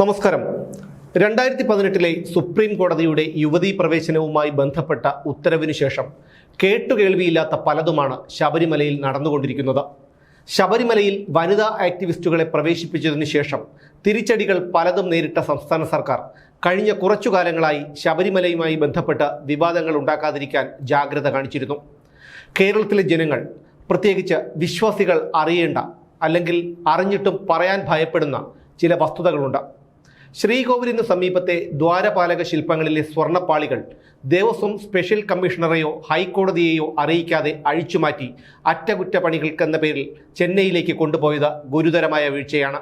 നമസ്കാരം. രണ്ടായിരത്തി പതിനെട്ടിലെ സുപ്രീം കോടതിയുടെ യുവതീ പ്രവേശനവുമായി ബന്ധപ്പെട്ട ഉത്തരവിനു ശേഷം കേട്ടുകേൾവിയില്ലാത്ത പലതുമാണ് ശബരിമലയിൽ നടന്നുകൊണ്ടിരിക്കുന്നത്. ശബരിമലയിൽ വനിതാ ആക്ടിവിസ്റ്റുകളെ പ്രവേശിപ്പിച്ചതിനു ശേഷം തിരിച്ചടികൾ പലതും നേരിട്ട സംസ്ഥാന സർക്കാർ. കഴിഞ്ഞ കുറച്ചു കാലങ്ങളായി ശബരിമലയുമായി ബന്ധപ്പെട്ട വിവാദങ്ങൾ ഉണ്ടാക്കാതിരിക്കാൻ ജാഗ്രത കാണിച്ചിരുന്നു. കേരളത്തിലെ ജനങ്ങൾ പ്രത്യേകിച്ച് വിശ്വാസികൾ അറിയേണ്ട അല്ലെങ്കിൽ അറിഞ്ഞിട്ടും പറയാൻ ഭയപ്പെടുന്ന ചില വസ്തുതകളുണ്ട്. ശ്രീകോവിലിന് സമീപത്തെ ദ്വാരപാലക ശില്പങ്ങളിലെ സ്വർണപ്പാളികൾ ദേവസ്വം സ്പെഷ്യൽ കമ്മീഷണറെയോ ഹൈക്കോടതിയെയോ അറിയിക്കാതെ അഴിച്ചുമാറ്റി അറ്റകുറ്റപ്പണികൾക്കെന്ന പേരിൽ ചെന്നൈയിലേക്ക് കൊണ്ടുപോയത് ഗുരുതരമായ വീഴ്ചയാണ്.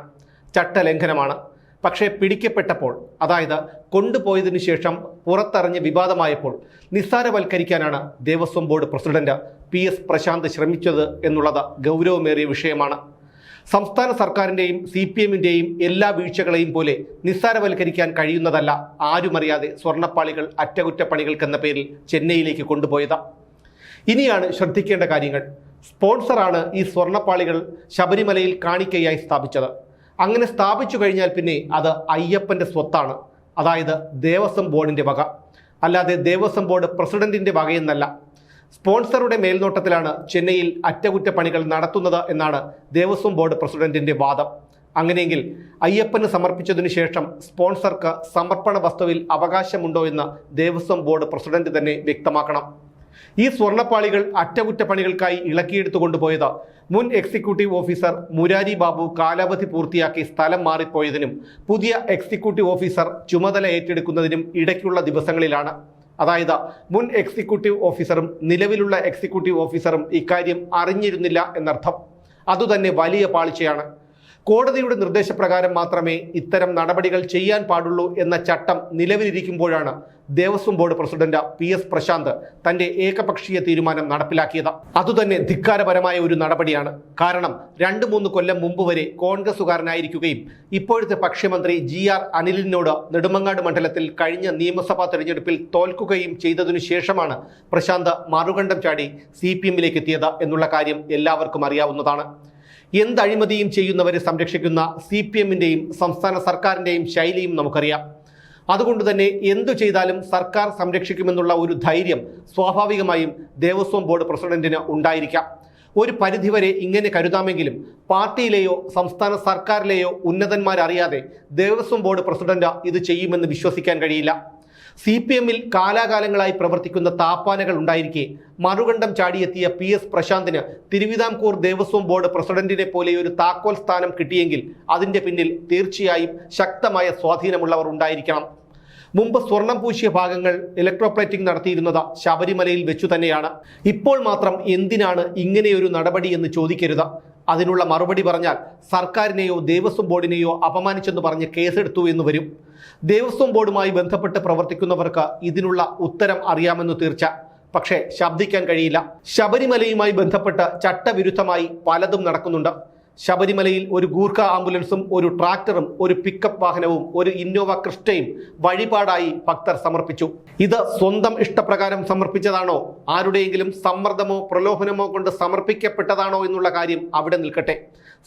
ചട്ടലംഘനമാണ്. പക്ഷേ പിടിക്കപ്പെട്ടപ്പോൾ അതായത് കൊണ്ടുപോയതിനു ശേഷം പുറത്തറിഞ്ഞ് വിവാദമായപ്പോൾ നിസ്സാരവൽക്കരിക്കാനാണ് Devaswom board president P S Prashanth ശ്രമിച്ചത് എന്നുള്ളത് ഗൗരവമേറിയ വിഷയമാണ്. സംസ്ഥാന സർക്കാരിന്റെയും സി പി എമ്മിന്റെയും എല്ലാ വീഴ്ചകളെയും പോലെ നിസ്സാരവൽക്കരിക്കാൻ കഴിയുന്നതല്ല ആരുമറിയാതെ സ്വർണപ്പാളികൾ അറ്റകുറ്റപ്പണികൾക്കെന്ന പേരിൽ ചെന്നൈയിലേക്ക് കൊണ്ടുപോയത്. ഇനിയാണ് ശ്രദ്ധിക്കേണ്ട കാര്യങ്ങൾ. സ്പോൺസറാണ് ഈ സ്വർണപ്പാളികൾ ശബരിമലയിൽ കാണിക്കയായി സ്ഥാപിച്ചത്. അങ്ങനെ സ്ഥാപിച്ചു കഴിഞ്ഞാൽ പിന്നെ അത് അയ്യപ്പന്റെ സ്വത്താണ്. അതായത് ദേവസ്വം ബോർഡിന്റെ വക. അല്ലാതെ ദേവസ്വം ബോർഡ് പ്രസിഡന്റിന്റെ വകയെന്നല്ല. സ്പോൺസറുടെ മേൽനോട്ടത്തിലാണ് ചെന്നൈയിൽ അറ്റകുറ്റപ്പണികൾ നടത്തുന്നത് എന്നാണ് ദേവസ്വം ബോർഡ് പ്രസിഡന്റിന്റെ വാദം. അങ്ങനെയെങ്കിൽ അയ്യപ്പന് സമർപ്പിച്ചതിനു ശേഷം സ്പോൺസർക്ക് സമർപ്പണ വസ്തുവിൽ അവകാശമുണ്ടോ എന്ന് ദേവസ്വം ബോർഡ് പ്രസിഡന്റ് തന്നെ വ്യക്തമാക്കണം. ഈ സ്വർണപ്പാളികൾ അറ്റകുറ്റപ്പണികൾക്കായി ഇളക്കിയെടുത്തു കൊണ്ടുപോയത് മുൻ എക്സിക്യൂട്ടീവ് ഓഫീസർ മുരാരി ബാബു കാലാവധി പൂർത്തിയാക്കി സ്ഥലം മാറിപ്പോയതിനും പുതിയ എക്സിക്യൂട്ടീവ് ഓഫീസർ ചുമതല ഏറ്റെടുക്കുന്നതിനും ഇടയ്ക്കുള്ള ദിവസങ്ങളിലാണ്. അതായത് മുൻ എക്സിക്യൂട്ടീവ് ഓഫീസറും നിലവിലുള്ള എക്സിക്യൂട്ടീവ് ഓഫീസറും ഇക്കാര്യം അറിഞ്ഞിരുന്നില്ല എന്നർത്ഥം. അതുതന്നെ വലിയ പാളിച്ചയാണ്. കോടതിയുടെ നിർദ്ദേശപ്രകാരം മാത്രമേ ഇത്തരം നടപടികൾ ചെയ്യാൻ പാടുള്ളൂ എന്ന ചട്ടം നിലവിലിരിക്കുമ്പോഴാണ് Devaswom board president P S Prashanth തന്റെ ഏകപക്ഷീയ തീരുമാനം നടപ്പിലാക്കിയത്. അതുതന്നെ ധിക്കാരപരമായ ഒരു നടപടിയാണ്. കാരണം രണ്ട് മൂന്ന് കൊല്ലം മുമ്പ് വരെ കോൺഗ്രസുകാരനായിരിക്കുകയും ഇപ്പോഴത്തെ പക്ഷ്യമന്ത്രി ജി ആർ അനിലിനോട് നെടുമങ്ങാട് മണ്ഡലത്തിൽ കഴിഞ്ഞ നിയമസഭാ തെരഞ്ഞെടുപ്പിൽ തോൽക്കുകയും ചെയ്തതിനു ശേഷമാണ് പ്രശാന്ത് മറുകണ്ഠം ചാടി സി പി എമ്മിലേക്ക് എത്തിയത് എന്നുള്ള കാര്യം എല്ലാവർക്കും അറിയാവുന്നതാണ്. എന്ത് അഴിമതിയും ചെയ്യുന്നവരെ സംരക്ഷിക്കുന്ന സി പി എമ്മിന്റെയും സംസ്ഥാന സർക്കാരിന്റെയും ശൈലിയും നമുക്കറിയാം. അതുകൊണ്ട് തന്നെ എന്തു ചെയ്താലും സർക്കാർ സംരക്ഷിക്കുമെന്നുള്ള ഒരു ധൈര്യം സ്വാഭാവികമായും ദേവസ്വം ബോർഡ് പ്രസിഡന്റിന് ഉണ്ടായിരിക്കാം. ഒരു പരിധിവരെ ഇങ്ങനെ കരുതാമെങ്കിലും പാർട്ടിയിലെയോ സംസ്ഥാന സർക്കാരിലെയോ ഉന്നതന്മാരറിയാതെ ദേവസ്വം ബോർഡ് പ്രസിഡന്റ് ഇത് ചെയ്യുമെന്ന് വിശ്വസിക്കാൻ കഴിയില്ല. സി പി എമ്മിൽ കാലാകാലങ്ങളായി പ്രവർത്തിക്കുന്ന താപ്പാനകൾ ഉണ്ടായിരിക്കെ മറുകണ്ഠം ചാടിയെത്തിയ പി എസ് പ്രശാന്തിന് തിരുവിതാംകൂർ ദേവസ്വം ബോർഡ് പ്രസിഡന്റിനെ പോലെ ഒരു താക്കോൽ സ്ഥാനം കിട്ടിയെങ്കിൽ അതിന്റെ പിന്നിൽ തീർച്ചയായും ശക്തമായ സ്വാധീനമുള്ളവർ ഉണ്ടായിരിക്കണം. മുമ്പ് സ്വർണം പൂശിയ ഭാഗങ്ങൾ ഇലക്ട്രോപ്ലേറ്റിംഗ് നടത്തിയിരുന്നത് ശബരിമലയിൽ വെച്ചു തന്നെയാണ്. ഇപ്പോൾ മാത്രം എന്തിനാണ് ഇങ്ങനെയൊരു നടപടി എന്ന് ചോദിക്കരുത്? അതിനുള്ള മറുപടി പറഞ്ഞാൽ സർക്കാരിനെയോ ദേവസ്വം ബോർഡിനെയോ അപമാനിച്ചെന്ന് പറഞ്ഞ് കേസെടുത്തു എന്ന് വരും. ദേവസ്വം ബോർഡുമായി ബന്ധപ്പെട്ട് പ്രവർത്തിക്കുന്നവർക്ക് ഇതിനുള്ള ഉത്തരം അറിയാമെന്ന് തീർച്ച. പക്ഷേ ശബ്ദിക്കാൻ കഴിയില്ല. ശബരിമലയുമായി ബന്ധപ്പെട്ട് ചട്ടവിരുദ്ധമായി പലതും നടക്കുന്നുണ്ട്. ശബരിമലയിൽ ഒരു ഗൂർഖ ആംബുലൻസും ഒരു ട്രാക്ടറും ഒരു പിക്കപ്പ് വാഹനവും ഒരു ഇന്നോവ ക്രിസ്റ്റയും വഴിപാടായി ഭക്തർ സമർപ്പിച്ചു. ഇത് സ്വന്തം ഇഷ്ടപ്രകാരം സമർപ്പിച്ചതാണോ? ആരുടെയെങ്കിലും സമ്മർദ്ദമോ പ്രലോഭനമോ കൊണ്ട് സമർപ്പിക്കപ്പെട്ടതാണോ എന്നുള്ള കാര്യം അവിടെ നിൽക്കട്ടെ.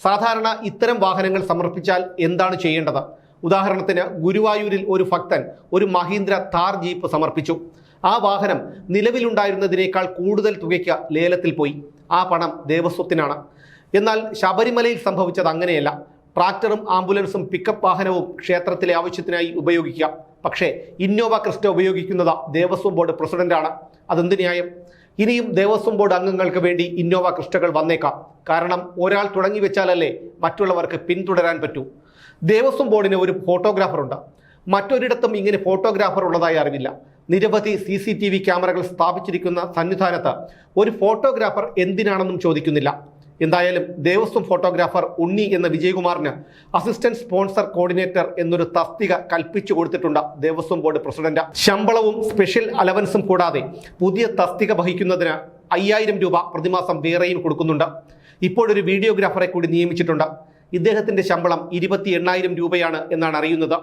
സാധാരണ ഇത്തരം വാഹനങ്ങൾ സമർപ്പിച്ചാൽ എന്താണ് ചെയ്യേണ്ടത്? ഉദാഹരണത്തിന് ഗുരുവായൂരിൽ ഒരു ഭക്തൻ ഒരു മഹീന്ദ്ര താർ ജീപ്പ് സമർപ്പിച്ചു. ആ വാഹനം നിലവിലുണ്ടായിരുന്നതിനേക്കാൾ കൂടുതൽ തുകയ്ക്ക് ലേലത്തിൽ പോയി. ആ പണം ദേവസ്വത്തിനാണ്. എന്നാൽ ശബരിമലയിൽ സംഭവിച്ചത് അങ്ങനെയല്ല. ട്രാക്ടറും ആംബുലൻസും പിക്കപ്പ് വാഹനവും ക്ഷേത്രത്തിലെ ആവശ്യത്തിനായി ഉപയോഗിക്കാം. പക്ഷേ ഇന്നോവ ക്രിസ്റ്റ ഉപയോഗിക്കുന്നത് ദേവസ്വം ബോർഡ് പ്രസിഡന്റാണ്. അതെന്ത് ന്യായം? ഇനിയും ദേവസ്വം ബോർഡ് അംഗങ്ങൾക്ക് വേണ്ടി ഇന്നോവ ക്രിസ്റ്റകൾ വന്നേക്കാം. കാരണം ഒരാൾ തുടങ്ങി വെച്ചാലല്ലേ മറ്റുള്ളവർക്ക് പിന്തുടരാൻ പറ്റൂ. ദേവസ്വം ബോർഡിന് ഒരു ഫോട്ടോഗ്രാഫറുണ്ട് മറ്റൊരിടത്തും ഇങ്ങനെ ഫോട്ടോഗ്രാഫർ ഉള്ളതായി അറിവില്ല. നിരവധി സി സി ടി വി ക്യാമറകൾ സ്ഥാപിച്ചിരിക്കുന്ന സന്നിധാനത്ത് ഒരു ഫോട്ടോഗ്രാഫർ എന്തിനാണെന്നും ചോദിക്കുന്നില്ല. എന്തായാലും ദേവസ്വം ഫോട്ടോഗ്രാഫർ ഉണ്ണി എന്ന വിജയകുമാറിന് അസിസ്റ്റന്റ് സ്പോൺസർ കോർഡിനേറ്റർ എന്നൊരു തസ്തിക കൽപ്പിച്ചു കൊടുത്തിട്ടുണ്ട് ദേവസ്വം ബോർഡ് പ്രസിഡന്റ്. ശമ്പളവും സ്പെഷ്യൽ അലവൻസും കൂടാതെ പുതിയ തസ്തിക വഹിക്കുന്നതിന് അയ്യായിരം രൂപ പ്രതിമാസം വേറെയും കൊടുക്കുന്നുണ്ട്. ഇപ്പോഴൊരു വീഡിയോഗ്രാഫറെ കൂടി നിയമിച്ചിട്ടുണ്ട്. ഇദ്ദേഹത്തിന്റെ ശമ്പളം ഇരുപത്തി എണ്ണായിരം രൂപയാണ് എന്നാണ് അറിയുന്നത്.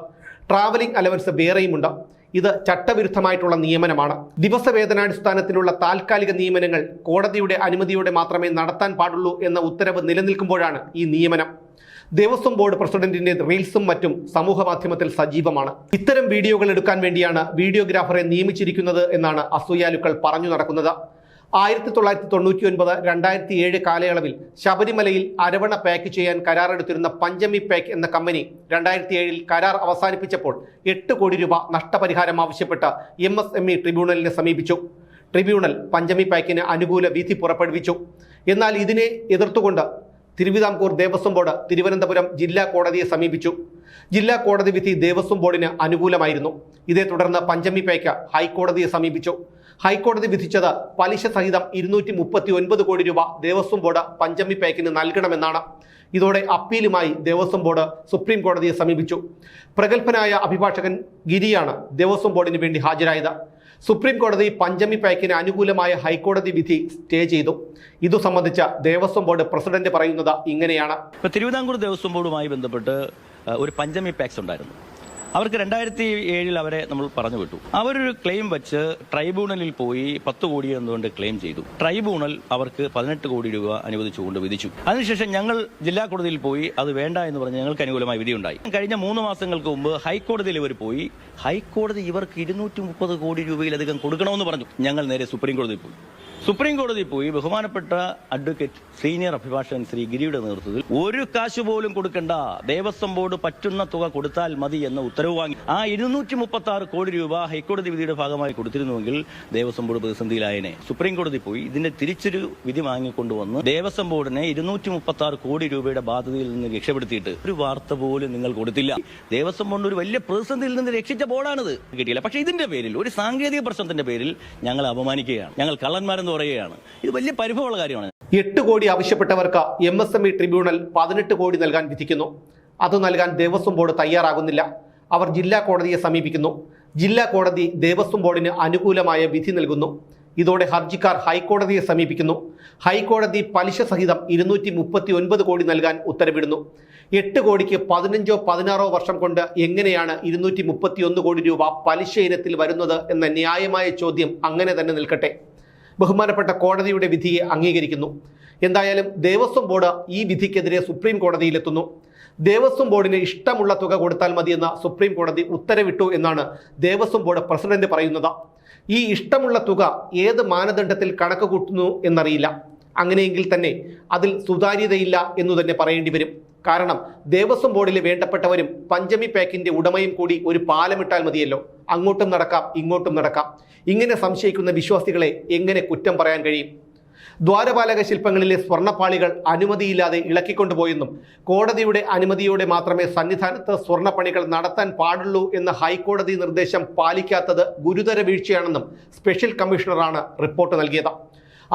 ട്രാവലിംഗ് അലവൻസ് വേറെയുമുണ്ട്. ഇത് ചട്ടവിരുദ്ധമായിട്ടുള്ള നിയമനമാണ്. ദിവസവേതനാടിസ്ഥാനത്തിലുള്ള താൽക്കാലിക നിയമനങ്ങൾ കോടതിയുടെ അനുമതിയോടെ മാത്രമേ നടത്താൻ പാടുള്ളൂ എന്ന ഉത്തരവ് നിലനിൽക്കുമ്പോഴാണ് ഈ നിയമനം. ദേവസ്വം ബോർഡ് പ്രസിഡന്റിന്റെ റീൽസും മറ്റും സമൂഹ മാധ്യമത്തിൽ സജീവമാണ്. ഇത്തരം വീഡിയോകൾ എടുക്കാൻ വേണ്ടിയാണ് വീഡിയോഗ്രാഫറെ നിയമിച്ചിരിക്കുന്നത് എന്നാണ് അസൂയാലുക്കൾ പറഞ്ഞു നടക്കുന്നത്. ആയിരത്തി തൊള്ളായിരത്തി തൊണ്ണൂറ്റി ഒൻപത് രണ്ടായിരത്തി ഏഴ് കാലയളവിൽ ശബരിമലയിൽ അരവണ പാക്ക് ചെയ്യാൻ കരാറെടുത്തിരുന്ന പഞ്ചമി പാക്ക് എന്ന കമ്പനി രണ്ടായിരത്തി ഏഴിൽ കരാർ അവസാനിപ്പിച്ചപ്പോൾ എട്ട് കോടി രൂപ നഷ്ടപരിഹാരം ആവശ്യപ്പെട്ട് എം എസ് എം ഇ ട്രിബ്യൂണലിനെ സമീപിച്ചു. ട്രിബ്യൂണൽ പഞ്ചമി പാക്കിന് അനുകൂല വിധി പുറപ്പെടുവിച്ചു. എന്നാൽ ഇതിനെ എതിർത്തുകൊണ്ട് തിരുവിതാംകൂർ ദേവസ്വം ബോർഡ് തിരുവനന്തപുരം ജില്ലാ കോടതിയെ സമീപിച്ചു. ജില്ലാ കോടതി വിധി ദേവസ്വം ബോർഡിന് അനുകൂലമായിരുന്നു. ഇതേ തുടർന്ന് പഞ്ചമി പാക്ക് ഹൈക്കോടതിയെ സമീപിച്ചു. ഹൈക്കോടതി വിധിച്ചത് പലിശ സഹിതം ഇരുന്നൂറ്റി മുപ്പത്തി ഒൻപത് കോടി രൂപ ദേവസ്വം ബോർഡ് പഞ്ചമി പേക്കിന് നൽകണമെന്നാണ്. ഇതോടെ അപ്പീലുമായി ദേവസ്വം ബോർഡ് സുപ്രീം കോടതിയെ സമീപിച്ചു. പ്രഗത്ഭനായ അഭിഭാഷകൻ ഗിരിയാണ് ദേവസ്വം ബോർഡിന് വേണ്ടി ഹാജരായത്. സുപ്രീം കോടതി പഞ്ചമി പാക്കിന് അനുകൂലമായ ഹൈക്കോടതി വിധി സ്റ്റേ ചെയ്തു. ഇതു സംബന്ധിച്ച ദേവസ്വം ബോർഡ് പ്രസിഡന്റ് പറയുന്നത് ഇങ്ങനെയാണ്. തിരുവിതാംകൂർ ദേവസ്വം ബോർഡുമായി ബന്ധപ്പെട്ട് ഒരു പഞ്ചമി പാക്സ് ഉണ്ടായിരുന്നു. അവർക്ക് രണ്ടായിരത്തി ഏഴിൽ അവരെ നമ്മൾ പറഞ്ഞു വിട്ടു അവരൊരു ക്ലെയിം വെച്ച് ട്രൈബ്യൂണലിൽ പോയി പത്ത് കോടി എന്നുകൊണ്ട് ക്ലെയിം ചെയ്തു. ട്രൈബ്യൂണൽ അവർക്ക് പതിനെട്ട് കോടി രൂപ അനുവദിച്ചുകൊണ്ട് വിധിച്ചു. അതിനുശേഷം ഞങ്ങൾ ജില്ലാ കോടതിയിൽ പോയി അത് വേണ്ട എന്ന് പറഞ്ഞ് ഞങ്ങൾക്ക് അനുകൂലമായ വിധിയുണ്ടായി കഴിഞ്ഞ മൂന്ന് മാസങ്ങൾക്ക് മുമ്പ് ഹൈക്കോടതിയിൽ ഇവർ പോയി. ഹൈക്കോടതി ഇവർക്ക് ഇരുന്നൂറ്റി മുപ്പത് കോടി രൂപയിലധികം കൊടുക്കണമെന്ന് പറഞ്ഞു. ഞങ്ങൾ നേരെ സുപ്രീം കോടതിയിൽ പോയി. സുപ്രീം കോടതിയിൽ പോയി ബഹുമാനപ്പെട്ട അഡ്വക്കേറ്റ് സീനിയർ അഭിഭാഷകൻ ശ്രീ ഗിരിയുടെ നേതൃത്വത്തിൽ ഒരു കാശ് പോലും കൊടുക്കണ്ട ദേവസ്വം ബോർഡ് പറ്റുന്ന തുക കൊടുത്താൽ മതി എന്ന ഉത്തരവ് വാങ്ങി. ആ ഇരുന്നൂറ്റി മുപ്പത്തി ആറ് കോടി രൂപ ഹൈക്കോടതി വിധിയുടെ ഭാഗമായി കൊടുത്തിരുന്നുവെങ്കിൽ ദേവസ്വം ബോർഡ് പ്രതിസന്ധിയിലായനെ. സുപ്രീം കോടതി പോയി ഇതിന്റെ തിരിച്ചൊരു വിധി വാങ്ങിക്കൊണ്ടുവന്ന് ദേവസ്വം ബോർഡിനെ ഇരുന്നൂറ്റി മുപ്പത്തി ആറ് കോടി രൂപയുടെ ബാധ്യതയിൽ നിന്ന് രക്ഷപ്പെടുത്തിയിട്ട് ഒരു വാർത്ത പോലും നിങ്ങൾ കൊടുത്തില്ല. ദേവസ്വം ബോർഡ് ഒരു വലിയ പ്രതിസന്ധിയിൽ നിന്ന് രക്ഷിച്ച ബോർഡാണിത്. കിട്ടിയില്ല. പക്ഷേ ഇതിന്റെ പേരിൽ ഒരു സാങ്കേതിക പ്രശ്നത്തിന്റെ പേരിൽ ഞങ്ങൾ അപമാനിക്കുകയാണ്. ഞങ്ങൾ കള്ളന്മാരെന്ന് പറയുകയാണ്. ഇത് വലിയ പരിഭവമുള്ള കാര്യമാണ്. എട്ട് കോടി ആവശ്യപ്പെട്ടവർക്ക് M S M E tribunal പതിനെട്ട് കോടി നൽകാൻ വിധിക്കുന്നു. അത് നൽകാൻ ദേവസ്വം ബോർഡ് തയ്യാറാകുന്നില്ല. അവർ ജില്ലാ കോടതിയെ സമീപിക്കുന്നു. ജില്ലാ കോടതി ദേവസ്വം ബോർഡിന് അനുകൂലമായ വിധി നൽകുന്നു. ഇതോടെ ഹർജിക്കാർ ഹൈക്കോടതിയെ സമീപിക്കുന്നു. ഹൈക്കോടതി പലിശ സഹിതം ഇരുന്നൂറ്റി മുപ്പത്തി ഒൻപത് കോടി നൽകാൻ ഉത്തരവിടുന്നു. എട്ട് കോടിക്ക് പതിനഞ്ചോ പതിനാറോ വർഷം കൊണ്ട് എങ്ങനെയാണ് ഇരുന്നൂറ്റി മുപ്പത്തി ഒന്ന് കോടി രൂപ പലിശ ഇനത്തിൽ വരുന്നത് എന്ന ന്യായമായ ചോദ്യം അങ്ങനെ തന്നെ നിൽക്കട്ടെ. ബഹുമാനപ്പെട്ട കോടതിയുടെ വിധിയെ അംഗീകരിക്കുന്നു. എന്തായാലും ദേവസ്വം ബോർഡ് ഈ വിധിക്കെതിരെ സുപ്രീം കോടതിയിലെത്തുന്നു. ദേവസ്വം ബോർഡിന് ഇഷ്ടമുള്ള തുക കൊടുത്താൽ മതിയെന്ന സുപ്രീം കോടതി ഉത്തരവിട്ടു എന്നാണ് ദേവസ്വം ബോർഡ് പ്രസിഡന്റ് പറയുന്നത്. ഈ ഇഷ്ടമുള്ള തുക ഏത് മാനദണ്ഡത്തിൽ കണക്ക് കൂട്ടുന്നു എന്നറിയില്ല. അങ്ങനെയെങ്കിൽ തന്നെ അതിൽ സുതാര്യതയില്ല എന്നു തന്നെ പറയേണ്ടി വരും. കാരണം ദേവസ്വം ബോർഡിൽ വേണ്ടപ്പെട്ടവരും പഞ്ചമി പാക്കിന്റെ ഉടമയും കൂടി ഒരു പാലമിട്ടാൽ മതിയല്ലോ. അങ്ങോട്ടും നടക്കാം ഇങ്ങോട്ടും നടക്കാം. ഇങ്ങനെ സംശയിക്കുന്ന വിശ്വാസികളെ എങ്ങനെ കുറ്റം പറയാൻ കഴിയും? ദ്വാരപാലക ശില്പങ്ങളിലെ സ്വർണപ്പാളികൾ അനുമതിയില്ലാതെ ഇളക്കിക്കൊണ്ടുപോയെന്നും കോടതിയുടെ അനുമതിയോടെ മാത്രമേ സന്നിധാനത്ത് സ്വർണപ്പണികൾ നടത്താൻ പാടുള്ളൂ എന്ന ഹൈക്കോടതി നിർദ്ദേശം പാലിക്കാത്തത് ഗുരുതര വീഴ്ചയാണെന്നും സ്പെഷ്യൽ കമ്മീഷണറാണ് റിപ്പോർട്ട് നൽകിയത്.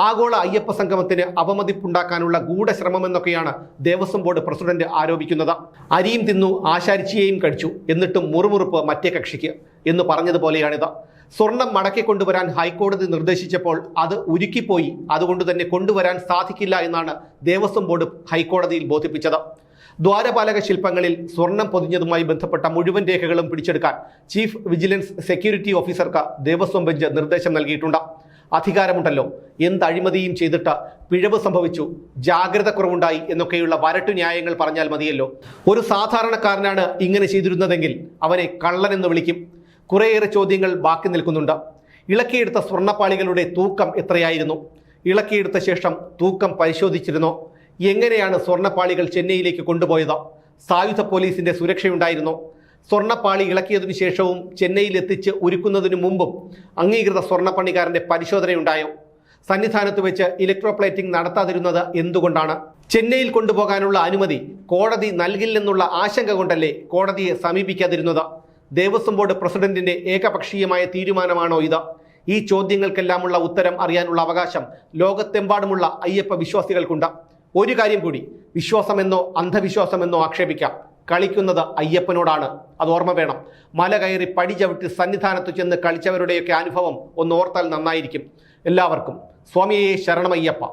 ആഗോള അയ്യപ്പ സംഗമത്തിന് അവമതിപ്പുണ്ടാക്കാനുള്ള ഗൂഢശ്രമമെന്നൊക്കെയാണ് ദേവസ്വം ബോർഡ് പ്രസിഡന്റ് ആരോപിക്കുന്നത്. അരിയും തിന്നു ആശാരിച്ചിയെയും കഴിച്ചു എന്നിട്ടും മുറുമുറുപ്പ് മറ്റേ കക്ഷിക്ക് എന്ന് പറഞ്ഞതുപോലെയാണിത്. സ്വർണം മടക്കി കൊണ്ടുവരാൻ ഹൈക്കോടതി നിർദ്ദേശിച്ചപ്പോൾ അത് ഉരുക്കിപ്പോയി. അതുകൊണ്ട് തന്നെ കൊണ്ടുവരാൻ സാധിക്കില്ല എന്നാണ് ദേവസ്വം ബോർഡ് ഹൈക്കോടതിയിൽ ബോധിപ്പിച്ചത്. ദ്വാരപാലക ശില്പങ്ങളിൽ സ്വർണം പൊതിഞ്ഞതുമായി ബന്ധപ്പെട്ട മുഴുവൻ രേഖകളും പിടിച്ചെടുക്കാൻ ചീഫ് വിജിലൻസ് സെക്യൂരിറ്റി ഓഫീസർക്ക് ദേവസ്വം ബെഞ്ച് നിർദ്ദേശം നൽകിയിട്ടുണ്ട്. അധികാരമുണ്ടല്ലോ. എന്ത് അഴിമതിയും ചെയ്തിട്ട് പിഴവ് സംഭവിച്ചു. ജാഗ്രത കുറവുണ്ടായി എന്നൊക്കെയുള്ള വരട്ടു ന്യായങ്ങൾ പറഞ്ഞാൽ മതിയല്ലോ. ഒരു സാധാരണക്കാരനാണ് ഇങ്ങനെ ചെയ്തിരുന്നതെങ്കിൽ അവനെ കള്ളൻ എന്ന് വിളിക്കും. കുറേയേറെ ചോദ്യങ്ങൾ ബാക്കി നിൽക്കുന്നുണ്ട്. ഇളക്കിയെടുത്ത സ്വർണപ്പാളികളുടെ തൂക്കം എത്രയായിരുന്നു? ഇളക്കിയെടുത്ത ശേഷം തൂക്കം പരിശോധിച്ചിരുന്നോ? എങ്ങനെയാണ് സ്വർണപ്പാളികൾ ചെന്നൈയിലേക്ക് കൊണ്ടുപോയത്? സായുധ പോലീസിന്റെ സുരക്ഷയുണ്ടായിരുന്നോ? സ്വർണപ്പാളി ഇളക്കിയതിനു ശേഷവും ചെന്നൈയിൽ എത്തിച്ച് ഒരുക്കുന്നതിനു മുമ്പും അംഗീകൃത സ്വർണപ്പണിക്കാരന്റെ പരിശോധനയുണ്ടായോ? സന്നിധാനത്ത് വെച്ച് ഇലക്ട്രോപ്ലേറ്റിംഗ് നടത്താതിരുന്നത് എന്തുകൊണ്ടാണ്? ചെന്നൈയിൽ കൊണ്ടുപോകാനുള്ള അനുമതി കോടതി നൽകില്ലെന്നുള്ള ആശങ്ക കൊണ്ടല്ലേ കോടതിയെ സമീപിക്കാതിരുന്നത്? ദേവസ്വം ബോർഡ് പ്രസിഡന്റിന്റെ ഏകപക്ഷീയമായ തീരുമാനമാണോ ഇത്? ഈ ചോദ്യങ്ങൾക്കെല്ലാമുള്ള ഉത്തരം അറിയാനുള്ള അവകാശം ലോകത്തെമ്പാടുമുള്ള അയ്യപ്പ വിശ്വാസികൾക്കുണ്ട്. ഒരു കാര്യം കൂടി വിശ്വാസമെന്നോ അന്ധവിശ്വാസമെന്നോ ആക്ഷേപിക്കാം. കളിക്കുന്നത് അയ്യപ്പനോടാണ്. അത് ഓർമ്മ വേണം. മല കയറി പടി ചവിട്ടി സന്നിധാനത്ത് ചെന്ന് കളിച്ചവരുടെയൊക്കെ അനുഭവം ഒന്ന് ഓർത്താൽ നന്നായിരിക്കും. എല്ലാവർക്കും സ്വാമിയെ ശരണമയ്യപ്പ.